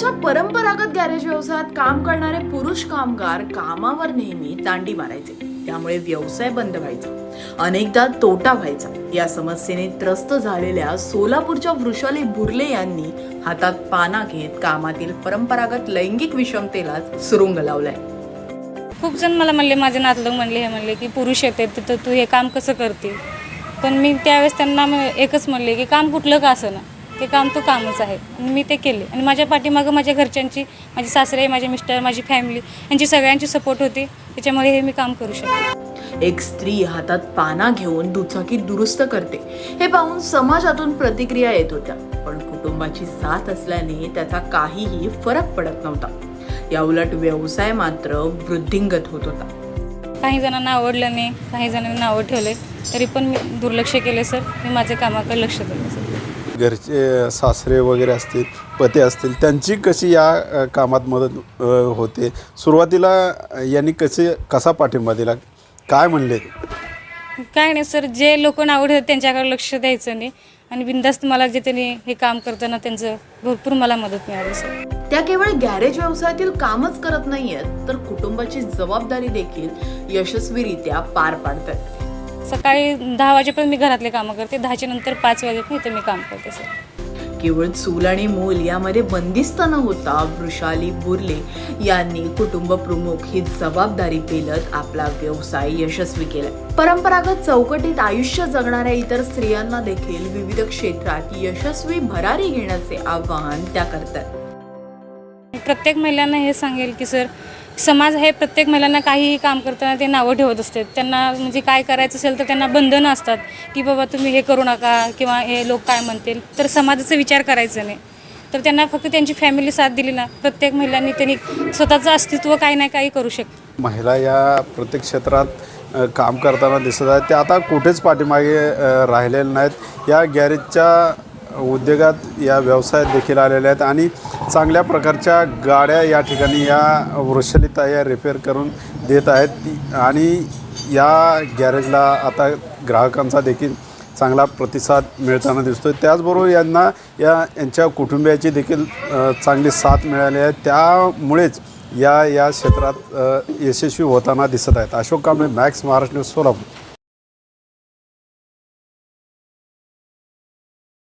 कुटुंबाच्या परंपरागत गॅरेज व्यवसायात काम करणारे पुरुष कामगार कामावर नेहमी दांडी मारायचे. त्यामुळे व्यवसाय बंद व्हायचा. अनेकदा तोटा व्हायचा. या समस्येने त्रस्त झालेल्या सोलापूरच्या वृषाली बुर्ले यांनी हातात पाना घेत कामातील परंपरागत लैंगिक विषमतेलाच सुरुंग लावलाय. खूप जण मला म्हणले माझे नातलग म्हणले हे म्हणले की पुरुष येते तिथं तू हे काम कसं करते पण मी त्यावेळेस त्यांना एकच म्हणले की काम कुठलं का असं ना? ते काम तो कामच आहे. आणि मी ते केले. आणि माझ्या पाठीमागं माझ्या घरच्यांची माझे सासरे माझे मिस्टर माझी फॅमिली यांची सगळ्यांची सपोर्ट होती. त्याच्यामुळे हे मी काम करू शकते एक स्त्री हातात पाना घेऊन दुचाकी दुरुस्त करते. हे पाहून समाजातून प्रतिक्रिया येत होत्या. पण कुटुंबाची साथ असल्याने त्याचा काहीही फरक पडत नव्हता. याउलट व्यवसाय मात्र वृद्धिंगत होत होता. काही जणांना आवडलं नाही काही जणांना नावं ठेवले तरी पण मी दुर्लक्ष केले सर. मी माझ्या कामाकडे लक्ष दिलं सर. घरचे सासरे वगैरे असतील पती असतील त्यांची कशी या कामात मदत होते? सुरुवातीला यांनी कसे कसा पाठिंबा दिला? काय म्हणले? काय नाही सर जे लोक आवडतात त्यांच्याकडे लक्ष द्यायचं नाही. आणि बिंदास्त मला जे त्यांनी हे काम करताना त्यांचं भरपूर मला मदत मिळाली सर. त्या केवळ गॅरेज व्यवसायातील कामच करत नाहीयेत तर कुटुंबाची जबाबदारी देखील यशस्वीरित्या पार पाडतात. सकाळी दहा वाजेपर्यंत मी घरातले कामं करते दहाच्या नंतर पाच वाजेपर्यंत इथे मी काम करते सर. केवळ चूल आणि मूल यामध्ये बंदिस्त न होता वृषाली बुर्ले यांनी कुटुंब प्रमुख ही जबाबदारी पेलत आपला व्यवसाय यशस्वी केला. परंपरागत चौकटीत आयुष्य जगणाऱ्या इतर स्त्रियांना देखील विविध क्षेत्रात यशस्वी भरारी घेण्याचे आवाहन त्या करतात. प्रत्येक महिलांना हे सांगेल की सर समाज हे प्रत्येक महिलांना काहीही काम करताना ते नावं ठेवत असते त्यांना म्हणजे काय करायचं असेल तर त्यांना बंधनं असतात की बाबा तुम्ही हे करू नका किंवा हे लोक काय म्हणतील. तर समाजाचा विचार करायचा नाही. तर त्यांना फक्त त्यांची फॅमिली साथ दिली ना प्रत्येक महिलांनी त्यांनी स्वतःचं अस्तित्व काही ना काही करू शकते. महिला या प्रत्येक क्षेत्रात काम करताना दिसत आहेत. ते आता कुठेच पाठीमागे राहिलेले नाहीत. या गॅरेजच्या उद्योगात या व्यवसायात देखील आलेल्या आहेत आणि चांगल्या प्रकारच्या गाड्या या ठिकाणी या वृषलिता या रिपेअर करून देत आहेत. आणि या गॅरेजला आता ग्राहकांचा देखील चांगला प्रतिसाद मिळताना दिसतो त्याचबरोबर यांना या यांच्या कुटुंबियाची देखील चांगली साथ मिळाली आहे. त्यामुळेच या या क्षेत्रात यशस्वी होताना दिसत आहेत. अशोक कांबळे मॅक्स महाराष्ट्र सोलापूर.